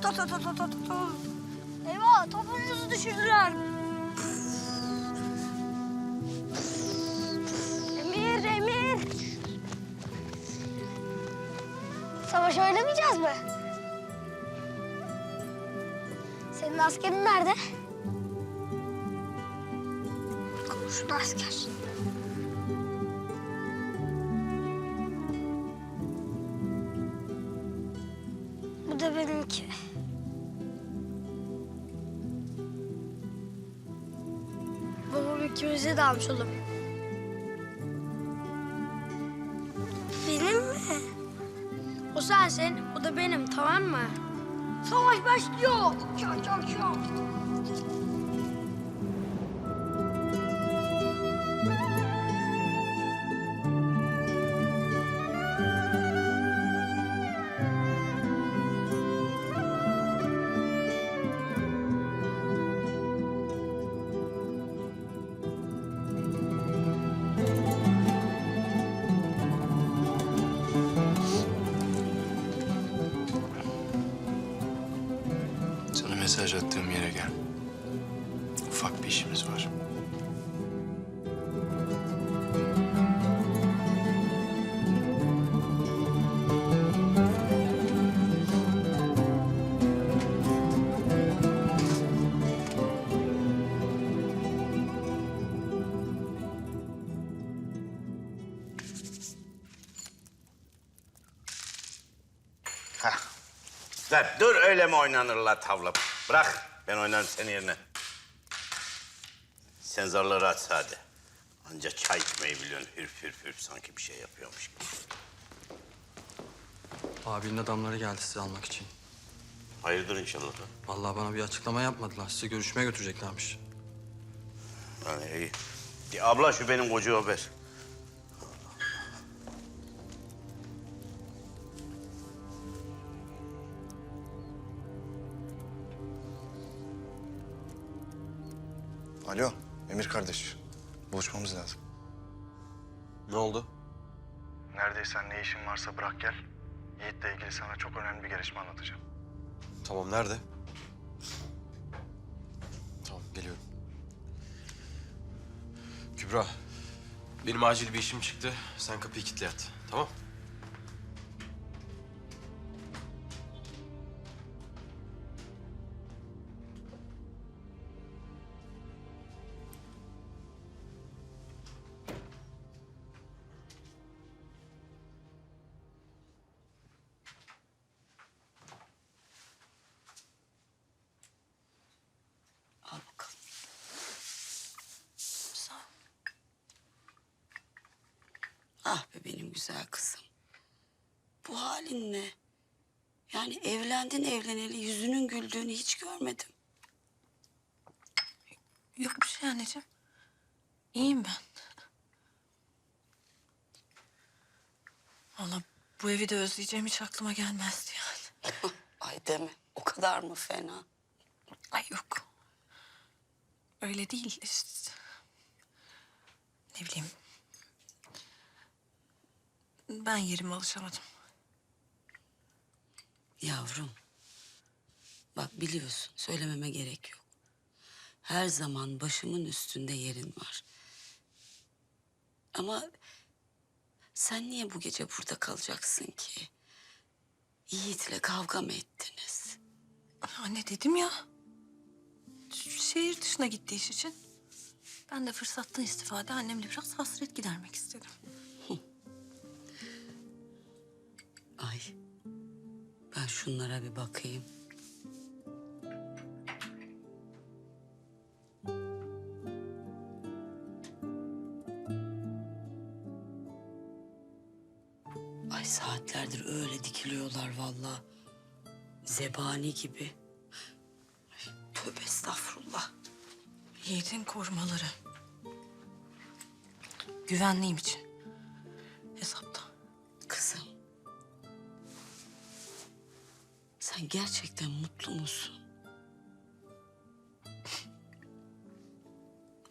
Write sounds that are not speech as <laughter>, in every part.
ta ta ta ta ta ta. Eyvah topumuzu düşürdüler. Emir, Emir. Savaş oynamayacağız mı? Senin askerin nerede? Komşuda asker. Da benimki. Babam ikimize de almış oğlum. Benim mi? O sensin, o da benim tamam mı? Savaş başlıyor. Çak çak çak. Mesaj attığım yere gel. Ufak bir işimiz var. Hah. Dur, öyle mi oynanırlar tavla? Bırak ben oynarım senin yerine. Sen zarları aç hadi. Anca çay içmeyi biliyorsun hürf hürf hürf sanki bir şey yapıyormuş gibi. Abinin adamları geldi sizi almak için. Hayırdır inşallah. Vallahi bana bir açıklama yapmadılar. Sizi görüşmeye götüreceklermiş. Ha, iyi. Bir abla şu benim koca haber. Alo, Emir kardeş. Buluşmamız lazım. Ne oldu? Neredeysen ne işin varsa bırak gel. Yiğit'le ilgili sana çok önemli bir gelişme anlatacağım. Tamam nerede? Tamam geliyorum. Kübra. Benim acil bir işim çıktı. Sen kapıyı kilitle yat. Tamam? Güzel kızım. Bu halin ne? Yani evlendin evleneli yüzünün güldüğünü hiç görmedim. Yok bir şey anneciğim. İyiyim ben. Valla bu evi de özleyeceğim hiç aklıma gelmezdi yani. <laughs> Ay deme o kadar mı fena? Ay yok. Öyle değil işte. Ne bileyim. Ben yerime alışamadım. Yavrum. Bak biliyorsun söylememe gerek yok. Her zaman başımın üstünde yerin var. Ama sen niye bu gece burada kalacaksın ki? Yiğit'le kavga mı ettiniz? Anne dedim ya. Şehir dışına gitti iş için. Ben de fırsattan istifade annemle biraz hasret gidermek şunlara bir bakayım. Ay saatlerdir öyle dikiliyorlar vallahi. Zebani gibi. Ay, tövbe estağfurullah. Yiğit'in korumaları. Güvenliğim Sen gerçekten mutlu musun?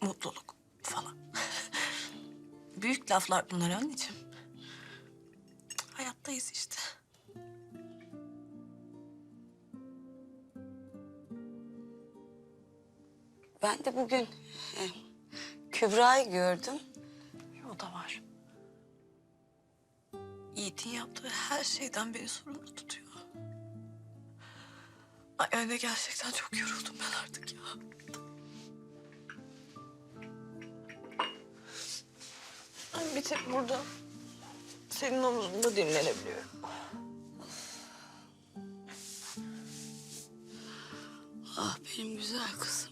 <laughs> Mutluluk falan. <laughs> Büyük laflar bunlar anneciğim. Hayattayız işte. Ben de bugün e, Kübra'yı gördüm. O da var. Yiğit'in yaptığı her şeyden beni sorumlu tutuyor. Ay anne gerçekten çok yoruldum ben artık ya. Ay bir tek burada senin omuzunda dinlenebiliyorum. Ah benim güzel kızım